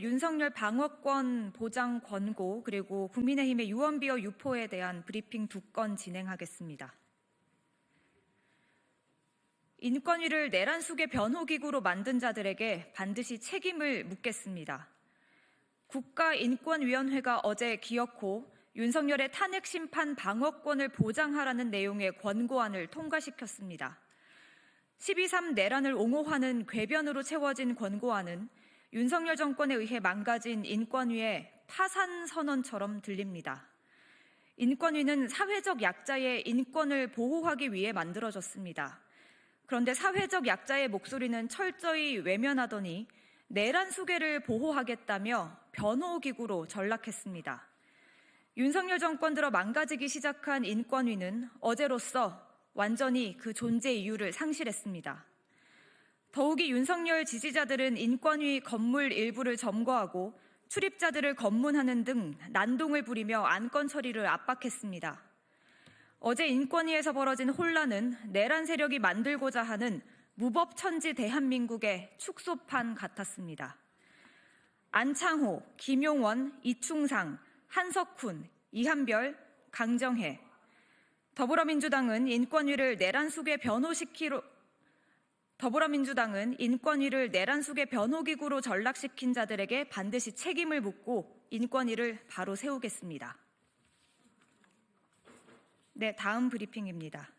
윤석열 방어권 보장 권고 그리고 국민의힘의 유언비어 유포에 대한 브리핑 두 건 진행하겠습니다. 인권위를 내란 속의 변호기구로 만든 자들에게 반드시 책임을 묻겠습니다. 국가인권위원회가 어제 기어코 윤석열의 탄핵 심판 방어권을 보장하라는 내용의 권고안을 통과시켰습니다. 12.3 내란을 옹호하는 궤변으로 채워진 권고안은 윤석열 정권에 의해 망가진 인권위의 파산 선언처럼 들립니다. 인권위는 사회적 약자의 인권을 보호하기 위해 만들어졌습니다. 그런데 사회적 약자의 목소리는 철저히 외면하더니 내란 수계를 보호하겠다며 변호기구로 전락했습니다. 윤석열 정권 들어 망가지기 시작한 인권위는 어제로서 완전히 그 존재 이유를 상실했습니다. 더욱이 윤석열 지지자들은 인권위 건물 일부를 점거하고 출입자들을 검문하는 등 난동을 부리며 안건 처리를 압박했습니다. 어제 인권위에서 벌어진 혼란은 내란 세력이 만들고자 하는 무법천지 대한민국의 축소판 같았습니다. 안창호, 김용원, 이충상, 한석훈, 이한별, 강정혜. 더불어민주당은 인권위를 내란 속의 변호시키로 더불어민주당은 인권위를 내란 속의 변호기구로 전락시킨 자들에게 반드시 책임을 묻고 인권위를 바로 세우겠습니다. 네, 다음 브리핑입니다.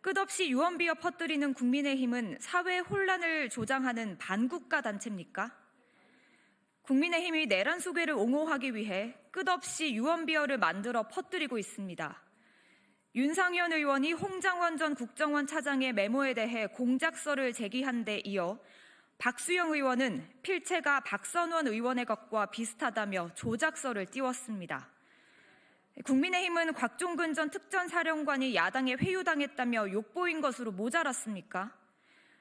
끝없이 유언비어 퍼뜨리는 국민의힘은 사회 혼란을 조장하는 반국가 단체입니까? 국민의힘이 내란 소개를 옹호하기 위해 끝없이 유언비어를 만들어 퍼뜨리고 있습니다. 윤상현 의원이 홍장원 전 국정원 차장의 메모에 대해 공작서를 제기한 데 이어 박수영 의원은 필체가 박선원 의원의 것과 비슷하다며 조작서를 띄웠습니다. 국민의힘은 곽종근 전 특전사령관이 야당에 회유당했다며 욕보인 것으로 모자랐습니까?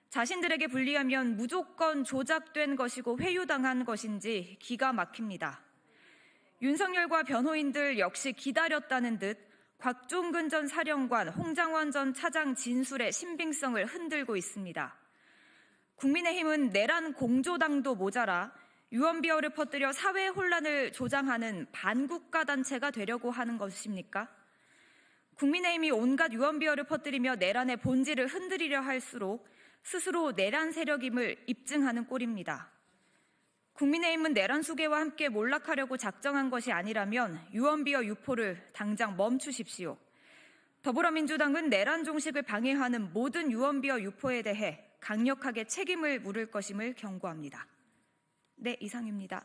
자신들에게 불리하면 무조건 조작된 것이고 회유당한 것인지 기가 막힙니다. 윤석열과 변호인들 역시 기다렸다는 듯 곽종근 전 사령관, 홍장원 전 차장 진술의 신빙성을 흔들고 있습니다. 국민의힘은 내란 공조당도 모자라 유언비어를 퍼뜨려 사회 혼란을 조장하는 반국가 단체가 되려고 하는 것입니까? 국민의힘이 온갖 유언비어를 퍼뜨리며 내란의 본질을 흔들리려 할수록 스스로 내란 세력임을 입증하는 꼴입니다. 국민의힘은 내란 수계와 함께 몰락하려고 작정한 것이 아니라면 유언비어 유포를 당장 멈추십시오. 더불어민주당은 내란 종식을 방해하는 모든 유언비어 유포에 대해 강력하게 책임을 물을 것임을 경고합니다. 네, 이상입니다.